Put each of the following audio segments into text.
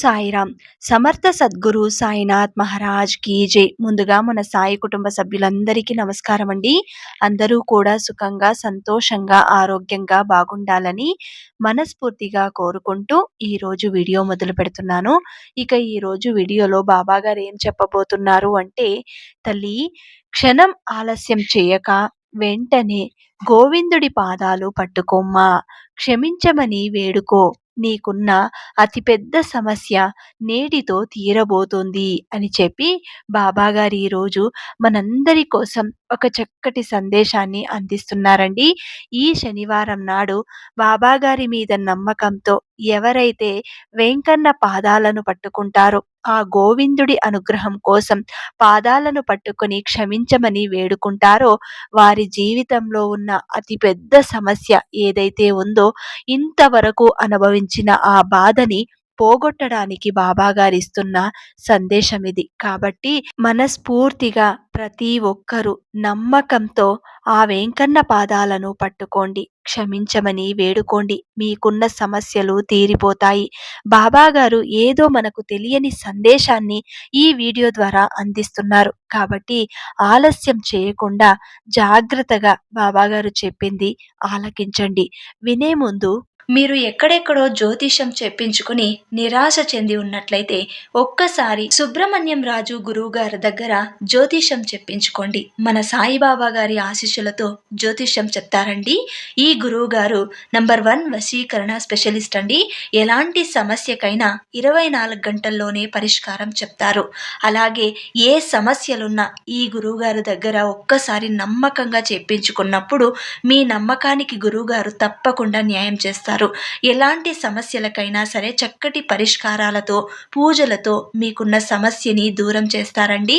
సాయిరామ్. సమర్థ సద్గురు సాయినాథ్ మహారాజ్ కీ జై. ముందుగా మన సాయి కుటుంబ సభ్యులందరికీ నమస్కారం అండి అందరూ కూడా సుఖంగా సంతోషంగా ఆరోగ్యంగా బాగుండాలని మనస్ఫూర్తిగా కోరుకుంటూ ఈరోజు వీడియో మొదలు పెడుతున్నాను. ఇక ఈరోజు వీడియోలో బాబా గారు ఏం చెప్పబోతున్నారు అంటే తల్లి క్షణం ఆలస్యం చేయక వెంటనే గోవిందుడి పాదాలు పట్టుకోమ్మా. క్షమించమని వేడుకో. నీకున్న అతిపెద్ద సమస్య నేటితో తీరబోతోంది అని చెప్పి బాబాగారు ఈరోజు మనందరి కోసం ఒక చక్కటి సందేశాన్ని అందిస్తున్నారండి. ఈ శనివారం నాడు బాబాగారి మీద నమ్మకంతో ఎవరైతే వెంకన్న పాదాలను పట్టుకుంటారో ఆ గోవిందుడి అనుగ్రహం కోసం పాదాలను పట్టుకొని క్షమించమని వేడుకుంటారో వారి జీవితంలో ఉన్న అతిపెద్ద సమస్య ఏదైతే ఉందో ఇంతవరకు అనుభవించిన ఆ బాధని పోగొట్టడానికి బాబాగారిస్తున్న సందేశం ఇది. కాబట్టి మనస్ఫూర్తిగా ప్రతి ఒక్కరూ నమ్మకంతో ఆ వెంకన్న పాదాలను పట్టుకోండి క్షమించమని వేడుకోండి. మీకున్న సమస్యలు తీరిపోతాయి. బాబాగారు ఏదో మనకు తెలియని సందేశాన్ని ఈ వీడియో ద్వారా అందిస్తున్నారు. కాబట్టి ఆలస్యం చేయకుండా జాగ్రత్తగా బాబాగారు చెప్పింది ఆలకించండి. వినే ముందు మీరు ఎక్కడెక్కడో జ్యోతిషం చెప్పించుకుని నిరాశ చెంది ఉన్నట్లయితే ఒక్కసారి సుబ్రహ్మణ్యం రాజు గురువు గారి దగ్గర జ్యోతిషం చెప్పించుకోండి. మన సాయిబాబా గారి ఆశీస్సులతో జ్యోతిషం చెప్తారండి. ఈ గురువు గారు నంబర్ వన్ వశీకరణ స్పెషలిస్ట్ అండి. ఎలాంటి సమస్యకైనా ఇరవై నాలుగు గంటల్లోనే పరిష్కారం చెప్తారు. అలాగే ఏ సమస్యలున్నా ఈ గురువుగారు దగ్గర ఒక్కసారి నమ్మకంగా చెప్పించుకున్నప్పుడు మీ నమ్మకానికి గురువుగారు తప్పకుండా న్యాయం చేస్తారు. ఎలాంటి సమస్యలకైనా సరే చక్కటి పరిష్కారాలతో పూజలతో మీకున్న సమస్యని దూరం చేస్తారండి.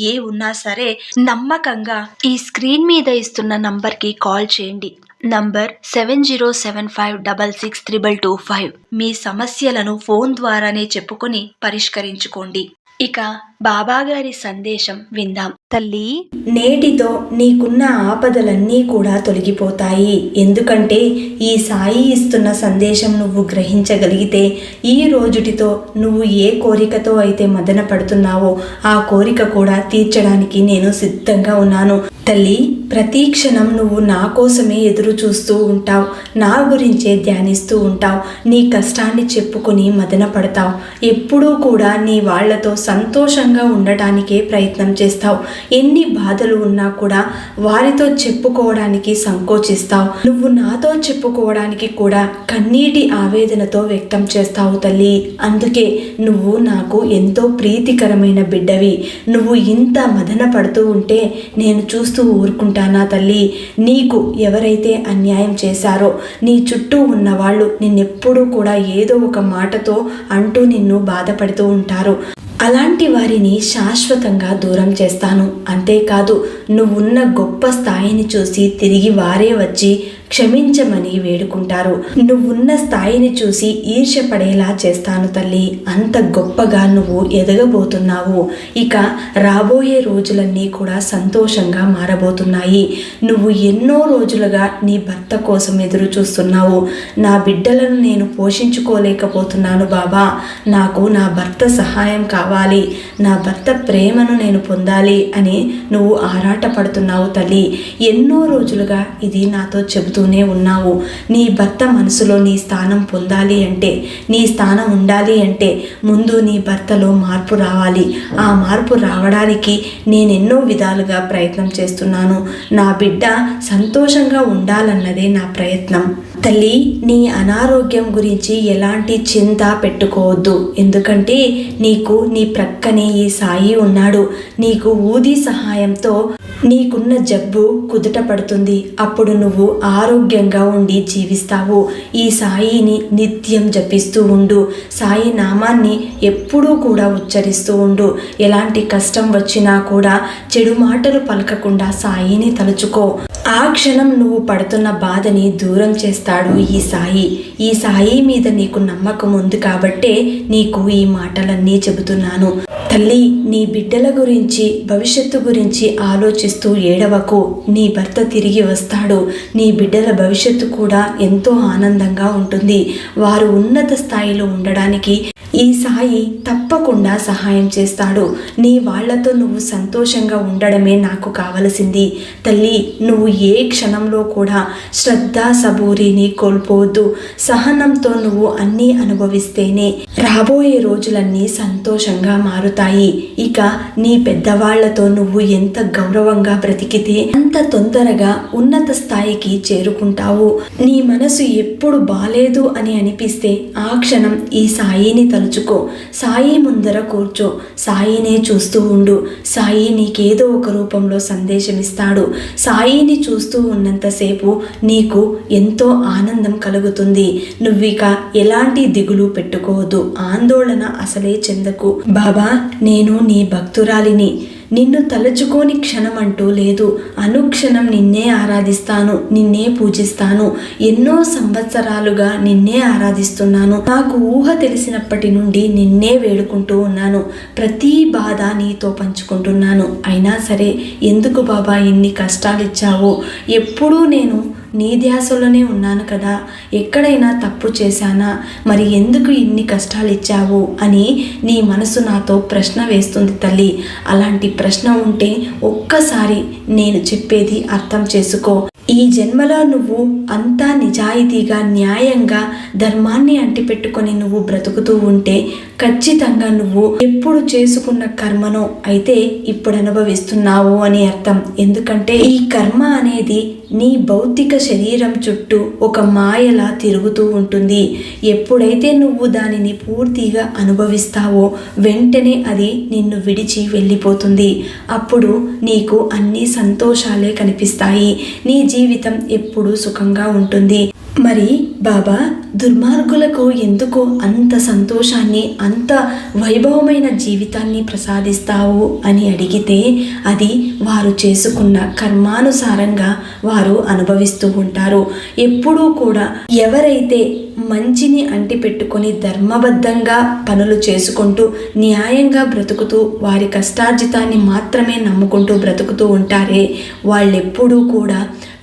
ఏ ఉన్నా సరే నమ్మకంగా ఈ స్క్రీన్ మీద ఇస్తున్న నంబర్కి కాల్ చేయండి. Number seven zero seven five double six triple two five. మీ సమస్యలను ఫోన్ ద్వారానే చెప్పుకొని పరిష్కరించుకోండి. ఇక బాబాగారి సందేశం విందాం. తల్లి! నేటితో నీకున్న ఆపదలన్నీ కూడా తొలగిపోతాయి. ఎందుకంటే ఈ సాయి ఇస్తున్న సందేశం నువ్వు గ్రహించగలిగితే ఈ రోజుటితో నువ్వు ఏ కోరికతో అయితే మదన పడుతున్నావో ఆ కోరిక కూడా తీర్చడానికి నేను సిద్ధంగా ఉన్నాను. తల్లి! ప్రతి క్షణం నువ్వు నా కోసమే ఎదురు చూస్తూ ఉంటావు. నా గురించే ధ్యానిస్తూ ఉంటావు. నీ కష్టాన్ని చెప్పుకొని మదన పడతావు. ఎప్పుడూ కూడా నీ వాళ్ళతో సంతోషంగా ఉండటానికే ప్రయత్నం చేస్తావు. ఎన్ని బాధలు ఉన్నా కూడా వారితో చెప్పుకోవడానికి సంకోచిస్తావు. నువ్వు నాతో చెప్పుకోవడానికి కూడా కన్నీటి ఆవేదనతో వ్యక్తం చేస్తావు తల్లి. అందుకే నువ్వు నాకు ఎంతో ప్రీతికరమైన బిడ్డవి. నువ్వు ఇంత మదన పడుతూ ఉంటే నేను చూస్తూ ఊరుకుంటానా తల్లి? నీకు ఎవరైతే అన్యాయం చేశారో నీ చుట్టూ ఉన్న వాళ్ళు నిన్నెప్పుడూ కూడా ఏదో ఒక మాటతో అంటూ నిన్ను బాధపడుతూ ఉంటారు. అలాంటి వారిని శాశ్వతంగా దూరం చేస్తాను. అంతేకాదు నువ్వున్న గొప్ప స్థాయిని చూసి తిరిగి వారే వచ్చి క్షమించమని వేడుకుంటారు. నువ్వున్న స్థాయిని చూసి ఈర్ష్యపడేలా చేస్తాను తల్లి. అంత గొప్పగా నువ్వు ఎదగబోతున్నావు. ఇక రాబోయే రోజులన్నీ కూడా సంతోషంగా మారబోతున్నాయి. నువ్వు ఎన్నో రోజులుగా నీ భర్త కోసం ఎదురు చూస్తున్నావు. నా బిడ్డలను నేను పోషించుకోలేకపోతున్నాను బాబా. నాకు నా భర్త సహాయం కావాలి. నా భర్త ప్రేమను నేను పొందాలి అని నువ్వు ఆరాటపడుతున్నావు తల్లి. ఎన్నో రోజులుగా ఇది నాతో చూస్తూనే ఉన్నావు. నీ భర్త మనసులో నీ స్థానం పొందాలి అంటే నీ స్థానం ఉండాలి అంటే ముందు నీ భర్తలో మార్పు రావాలి. ఆ మార్పు రావడానికి నేను ఎన్నో విధాలుగా ప్రయత్నం చేస్తున్నాను. నా బిడ్డ సంతోషంగా ఉండాలన్నదే నా ప్రయత్నం. తల్లి నీ అనారోగ్యం గురించి ఎలాంటి చింత పెట్టుకోవద్దు. ఎందుకంటే నీకు నీ ప్రక్కనే ఈ సాయి ఉన్నాడు. నీకు ఊది సహాయంతో నీకున్న జబ్బు కుదుట పడుతుంది. అప్పుడు నువ్వు ఆరోగ్యంగా ఉండి జీవిస్తావు. ఈ సాయిని నిత్యం జపిస్తూ ఉండు. సాయి నామాన్ని ఎప్పుడూ కూడా ఉచ్చరిస్తూ ఉండు. ఎలాంటి కష్టం వచ్చినా కూడా చెడు మాటలు పలకకుండా సాయిని తలుచుకో. ఆ క్షణం నువ్వు పడుతున్న బాధని దూరం చేస్తాడు ఈ సాయి. ఈ సాయి మీద నీకు నమ్మకం ఉంది కాబట్టే నీకు ఈ మాటలన్నీ చెబుతున్నాను. తల్లి నీ బిడ్డల గురించి భవిష్యత్తు గురించి ఆలోచిస్తూ ఏడవకు. నీ భర్త తిరిగి వస్తాడు. నీ బిడ్డల భవిష్యత్తు కూడా ఎంతో ఆనందంగా ఉంటుంది. వారు ఉన్నత స్థాయిలో ఉండడానికి ఈ సాయి తప్పకుండా సహాయం చేస్తాడు. నీ వాళ్ళతో నువ్వు సంతోషంగా ఉండడమే నాకు కావలసింది. తల్లి నువ్వు ఏ క్షణంలో కూడా శ్రద్ధ సబూరిని కోల్పోవద్దు. సహనంతో నువ్వు అన్నీ అనుభవిస్తేనే రాబోయే రోజులన్నీ సంతోషంగా మారుతాయి. ఇక నీ పెద్దవాళ్ళతో నువ్వు ఎంత గౌరవంగా బ్రతికితే అంత తొందరగా ఉన్నత స్థాయికి చేరుకుంటావు. నీ మనసు ఎప్పుడు బాలేదు అని అనిపిస్తే ఆ క్షణం ఈ సాయిని తలుచుకో. సాయి ముందర కూర్చో. సాయినే చూస్తూ ఉండు. సాయి నీకేదో ఒక రూపంలో సందేశం ఇస్తాడు సాయిని చూస్తూ ఉన్నంతసేపు నీకు ఎంతో ఆనందం కలుగుతుంది. నువ్విక ఎలాంటి దిగులు పెట్టుకోవద్దు. ఆందోళన అసలే చెందకు. బాబా నేను నీ భక్తురాలిని. నిన్ను తలుచుకోని క్షణం అంటూ లేదు. అనుక్షణం నిన్నే ఆరాధిస్తాను నిన్నే పూజిస్తాను. ఎన్నో సంవత్సరాలుగా నిన్నే ఆరాధిస్తున్నాను. నాకు ఊహ తెలిసినప్పటి నుండి నిన్నే వేడుకుంటూ ఉన్నాను. ప్రతి బాధ నీతో పంచుకుంటున్నాను. అయినా సరే ఎందుకు బాబా ఇన్ని కష్టాలు ఇచ్చావు ఎప్పుడూ నేను నీ ధ్యాసలోనే ఉన్నాను కదా. ఎక్కడైనా తప్పు చేశానా? మరి ఎందుకు ఇన్ని కష్టాలు ఇచ్చావు? అని నీ మనసు నాతో ప్రశ్న వేస్తుంది తల్లి. అలాంటి ప్రశ్న ఉంటే ఒక్కసారి నేను చెప్పేది అర్థం చేసుకో. ఈ జన్మలో నువ్వు అంతా నిజాయితీగా న్యాయంగా ధర్మాన్ని అంటిపెట్టుకొని నువ్వు బ్రతుకుతూ ఉంటే ఖచ్చితంగా నువ్వు ఎప్పుడు చేసుకున్న కర్మను అయితే ఇప్పుడు అనుభవిస్తున్నావు అని అర్థం. ఎందుకంటే ఈ కర్మ అనేది నీ భౌతిక శరీరం చుట్టూ ఒక మాయలా తిరుగుతూ ఉంటుంది. ఎప్పుడైతే నువ్వు దానిని పూర్తిగా అనుభవిస్తావో వెంటనే అది నిన్ను విడిచి వెళ్ళిపోతుంది. అప్పుడు నీకు అన్ని సంతోషాలే కనిపిస్తాయి. నీ జీవితం ఎప్పుడూ సుఖంగా ఉంటుంది. మరి బాబా దుర్మార్గులకు ఎందుకు అంత సంతోషాన్ని అంత వైభవమైన జీవితాన్ని ప్రసాదిస్తావు అని అడిగితే అది వారు చేసుకున్న కర్మానుసారంగా వారు అనుభవిస్తూ ఉంటారు. ఎప్పుడూ కూడా ఎవరైతే మంచిని అంటిపెట్టుకొని ధర్మబద్ధంగా పనులు చేసుకుంటూ న్యాయంగా బ్రతుకుతూ వారి కష్టార్జితాన్ని మాత్రమే నమ్ముకుంటూ బ్రతుకుతూ ఉంటారే వాళ్ళెప్పుడూ కూడా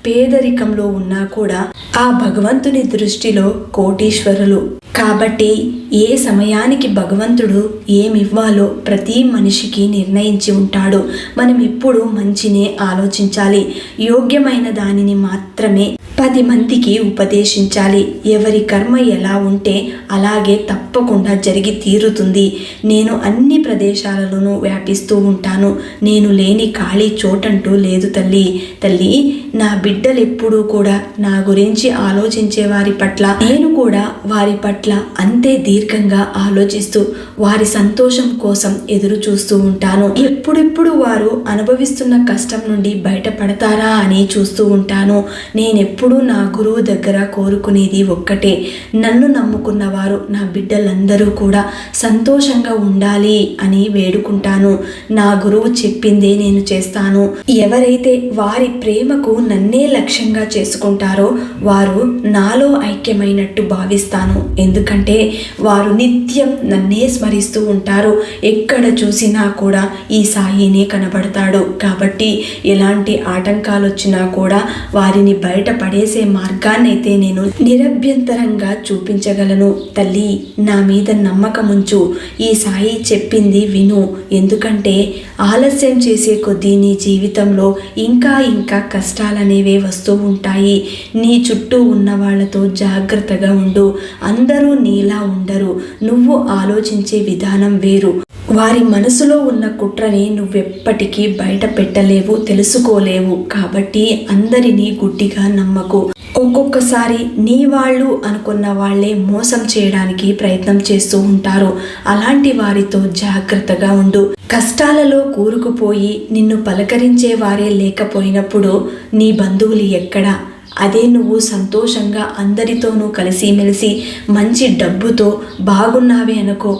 పేదరికంలో ఉన్నా కూడా ఆ భగవంతుని దృష్టిలో కోటీశ్వరులు. కాబట్టి ఏ సమయానికి భగవంతుడు ఏమివ్వాలో ప్రతి మనిషికి నిర్ణయించి ఉంటాడు. మనం ఎప్పుడు మంచినే ఆలోచించాలి. యోగ్యమైన దానిని మాత్రమే పది మందికి ఉపదేశించాలి. ఎవరి కర్మ ఎలా ఉంటే అలాగే తప్పకుండా జరిగి తీరుతుంది. నేను అన్ని ప్రదేశాలలోనూ వ్యాపిస్తూ ఉంటాను. నేను లేని ఖాళీ చోటంటూ లేదు తల్లి. తల్లి నా బిడ్డ బిడ్డలు ఎప్పుడూ కూడా నా గురించి ఆలోచించే వారి పట్ల నేను కూడా వారి పట్ల అంతే దీర్ఘంగా ఆలోచిస్తూ వారి సంతోషం కోసం ఎదురు చూస్తూ ఉంటాను. ఎప్పుడెప్పుడు వారు అనుభవిస్తున్న కష్టం నుండి బయటపడతారా అని చూస్తూ ఉంటాను. నేనెప్పుడు నా గురువు దగ్గర కోరుకునేది ఒక్కటే నన్ను నమ్ముకున్న వారు నా బిడ్డలందరూ కూడా సంతోషంగా ఉండాలి అని వేడుకుంటాను. నా గురువు చెప్పిందే నేను చేస్తాను. ఎవరైతే వారి ప్రేమకు నన్నే లక్ష్యంగా చేసుకుంటారో వారు నాలో ఐక్యమైనట్టు భావిస్తాను. ఎందుకంటే వారు నిత్యం నన్నే స్మరిస్తూ ఉంటారు. ఎక్కడ చూసినా కూడా ఈ సాయినే కనబడతాడు. కాబట్టి ఎలాంటి ఆటంకాలు వచ్చినా కూడా వారిని బయటపడేసే పడేసే మార్గాన్నైతే నేను నిరభ్యంతరంగా చూపించగలను. తల్లి నా మీద నమ్మకముంచు. ఈ సాయి చెప్పింది విను. ఎందుకంటే ఆలస్యం చేసే కొద్దీ నీ జీవితంలో ఇంకా ఇంకా కష్టాలనేవి వస్తూ ఉంటాయి. నీ చుట్టూ ఉన్న వాళ్ళతో జాగ్రత్తగా ఉండు. అందరూ నీలా ఉండరు. నువ్వు ఆలోచించే విధానం వేరు. వారి మనసులో ఉన్న కుట్రని నువ్వెప్పటికీ బయట పెట్టలేవు తెలుసుకోలేవు. కాబట్టి అందరినీ గుడ్డిగా నమ్మకు. ఒక్కొక్కసారి నీ వాళ్ళు అనుకున్న వాళ్ళే మోసం చేయడానికి ప్రయత్నం చేస్తూ ఉంటారు. అలాంటి వారితో జాగ్రత్తగా ఉండు. కష్టాలలో కూరుకుపోయి నిన్ను పలకరించే వారే లేకపోయినప్పుడు నీ బంధువులు ఎక్కడా? అదే నువ్వు సంతోషంగా అందరితోనూ కలిసిమెలిసి మంచి డబ్బుతో బాగున్నావే అనుకో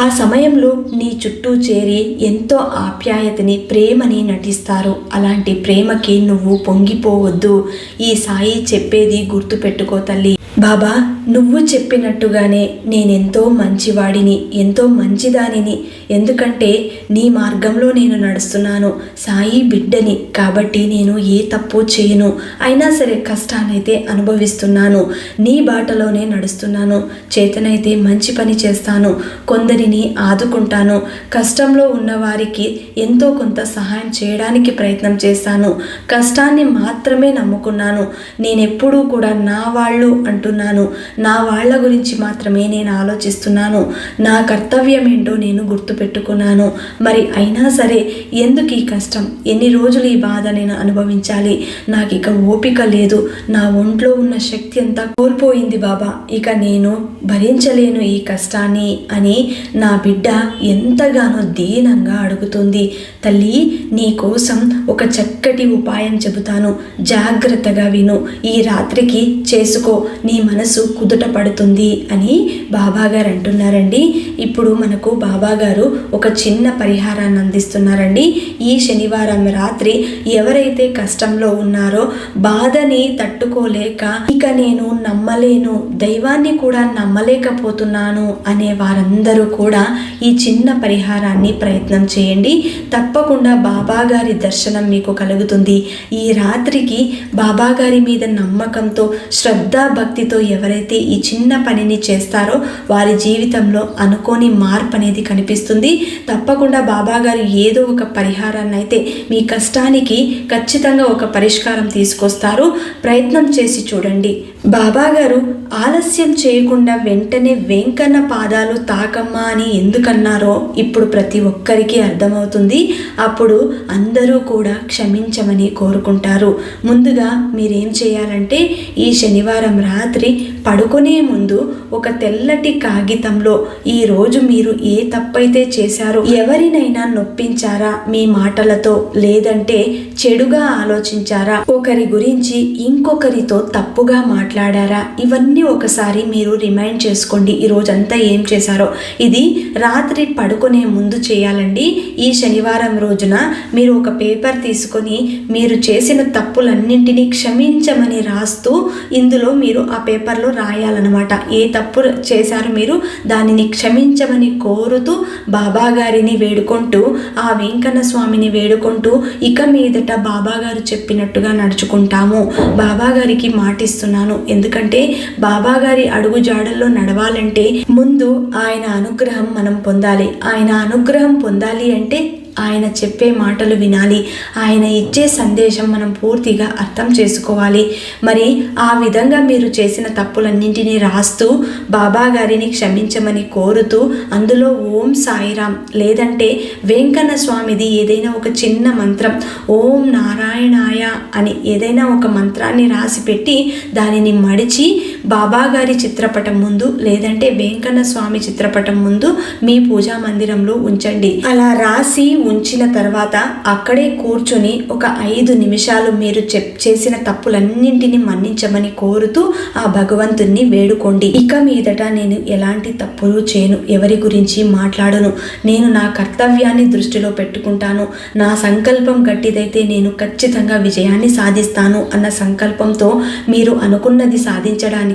ఆ సమయంలో నీ చుట్టూ చేరి ఎంతో ఆప్యాయతని ప్రేమని నటిస్తారు. అలాంటి ప్రేమకి నువ్వు పొంగిపోవద్దు. ఈ సాయి చెప్పేది గుర్తుపెట్టుకో తల్లి. బాబా నువ్వు చెప్పినట్టుగానే నేనెంతో మంచివాడిని ఎంతో మంచిదానిని. ఎందుకంటే నీ మార్గంలో నేను నడుస్తున్నాను. సాయి బిడ్డని కాబట్టి నేను ఏ తప్పు చేయను. అయినా సరే కష్టాన్నైతే అనుభవిస్తున్నాను. నీ బాటలోనే నడుస్తున్నాను. చేతనైతే మంచి పని చేస్తాను. కొందరిని ఆదుకుంటాను. కష్టంలో ఉన్నవారికి ఎంతో కొంత సహాయం చేయడానికి ప్రయత్నం చేస్తాను. కష్టాన్ని మాత్రమే నమ్ముకున్నాను. నేనెప్పుడూ కూడా నా వాళ్ళు అంటున్నాను నా వాళ్ళ గురించి మాత్రమే నేను ఆలోచిస్తున్నాను. నా కర్తవ్యం ఏంటో నేను గుర్తుపెట్టుకున్నాను. మరి అయినా సరే ఎందుకు ఈ కష్టం? ఎన్ని రోజులు ఈ బాధ నేను అనుభవించాలి? నాకు ఇక ఓపిక లేదు. నా ఒంట్లో ఉన్న శక్తి అంతా కోల్పోయింది బాబా. ఇక నేను భరించలేను ఈ కష్టాన్ని అని నా బిడ్డ ఎంతగానో దీనంగా అడుగుతుంది. తల్లి నీ కోసం ఒక చక్కటి ఉపాయం చెబుతాను. జాగ్రత్తగా విను. ఈ రాత్రికి చేసుకో. నీ మనసు కుదుట పడుతుంది అని బాబాగారు అంటున్నారండి. ఇప్పుడు మనకు బాబాగారు ఒక చిన్న పరిహారాన్ని అందిస్తున్నారండి. ఈ శనివారం రాత్రి ఎవరైతే కష్టంలో ఉన్నారో బాధని తట్టుకోలేక ఇక నేను నమ్మలేను దైవాన్ని కూడా నమ్మలేకపోతున్నాను అనే వారందరూ కూడా ఈ చిన్న పరిహారాన్ని ప్రయత్నం చేయండి. తప్పకుండా బాబాగారి దర్శనం మీకు కలుగుతుంది. ఈ రాత్రికి బాబాగారి మీద నమ్మకంతో శ్రద్ధ భక్తితో ఎవరైతే ఈ చిన్న పనిని చేస్తారో వారి జీవితంలో అనుకోని మార్పు అనేది కనిపిస్తుంది. తప్పకుండా బాబాగారు ఏదో ఒక పరిహారాన్ని అయితే మీ కష్టానికి ఖచ్చితంగా ఒక పరిష్కారం తీసుకొస్తారు. ప్రయత్నం చేసి చూడండి. బాబాగారు ఆలస్యం చేయకుండా వెంటనే వెంకన్న పాదాలు తాకమ్మా అని ఎందుకన్నారో ఇప్పుడు ప్రతి ఒక్కరికి అర్థమవుతుంది. అప్పుడు అందరూ కూడా క్షమించమని కోరుకుంటారు. ముందుగా మీరేం చేయాలంటే ఈ శనివారం రాత్రి три. పడుకునే ముందు ఒక తెల్లటి కాగితంలో ఈరోజు మీరు ఏ తప్పైతే చేశారో ఎవరినైనా నొప్పించారా మీ మాటలతో లేదంటే చెడుగా ఆలోచించారా ఒకరి గురించి ఇంకొకరితో తప్పుగా మాట్లాడారా ఇవన్నీ ఒకసారి మీరు రిమైండ్ చేసుకోండి ఈ రోజంతా ఏం చేశారో. ఇది రాత్రి పడుకునే ముందు చేయాలండి. ఈ శనివారం రోజున మీరు ఒక పేపర్ తీసుకొని మీరు చేసిన తప్పులన్నింటినీ క్షమించమని రాస్తూ ఇందులో మీరు ఆ పేపర్లో రాయాలన్నమాట. ఏ తప్పు చేశారు మీరు దానిని క్షమించమని కోరుతూ బాబా గారిని వేడుకుంటూ ఆ వెంకన్న స్వామిని వేడుకుంటూ ఇక మీదట బాబా గారు చెప్పినట్టుగా నడుచుకుంటాము. బాబా గారికి మాటిస్తున్నాను. ఎందుకంటే బాబా గారి అడుగు జాడల్లో నడవాలంటే ముందు ఆయన అనుగ్రహం మనం పొందాలి. ఆయన అనుగ్రహం పొందాలి అంటే ఆయన చెప్పే మాటలు వినాలి. ఆయన ఇచ్చే సందేశం మనం పూర్తిగా అర్థం చేసుకోవాలి. మరి ఆ విధంగా మీరు చేసిన తప్పులన్నింటినీ రాస్తూ బాబా గారిని క్షమించమని కోరుతూ అందులో ఓం సాయిరామ్ లేదంటే వెంకన్న స్వామిది ఏదైనా ఒక చిన్న మంత్రం ఓం నారాయణాయ అని ఏదైనా ఒక మంత్రాన్ని రాసి పెట్టి దానిని మడిచి బాబాగారి చిత్రపటం ముందు లేదంటే వెంకన్న స్వామి చిత్రపటం ముందు మీ పూజా మందిరంలో ఉంచండి. అలా రాసి ఉంచిన తర్వాత అక్కడే కూర్చొని ఒక ఐదు నిమిషాలు మీరు చెప్ చేసిన తప్పులన్నింటినీ మన్నించమని కోరుతూ ఆ భగవంతుణ్ణి వేడుకోండి. ఇక మీదట నేను ఎలాంటి తప్పులు చేయను ఎవరి గురించి మాట్లాడను. నేను నా కర్తవ్యాన్ని దృష్టిలో పెట్టుకుంటాను. నా సంకల్పం గట్టిదైతే నేను ఖచ్చితంగా విజయాన్ని సాధిస్తాను అన్న సంకల్పంతో మీరు అనుకున్నది సాధించడానికి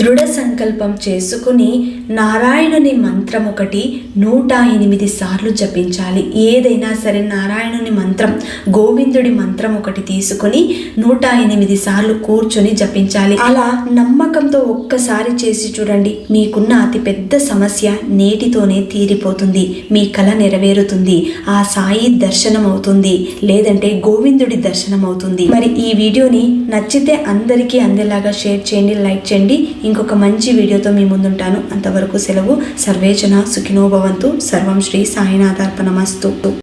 దృఢ సంకల్పం చేసుకుని నారాయణుని మంత్రం ఒకటి నూట ఎనిమిది సార్లు జపించాలి. ఏదైనా సరే నారాయణుని మంత్రం గోవిందుడి మంత్రం ఒకటి తీసుకొని నూట ఎనిమిది సార్లు కూర్చొని జపించాలి. అలా నమ్మకంతో ఒక్కసారి చేసి చూడండి మీకున్న అతిపెద్ద సమస్య నేటితోనే తీరిపోతుంది మీ కళ నెరవేరుతుంది ఆ సాయి దర్శనం అవుతుంది లేదంటే గోవిందుడి దర్శనం అవుతుంది మరి ఈ వీడియోని నచ్చితే అందరికీ అందేలాగా షేర్ చేయండి లైక్ చేయండి. ఇంకొక మంచి వీడియోతో మీ ముందుంటాను. అంతవరకు సెలవు. సర్వేచన సుఖినోభవంతు సర్వం శ్రీ సాయినాథార్పణమస్తు.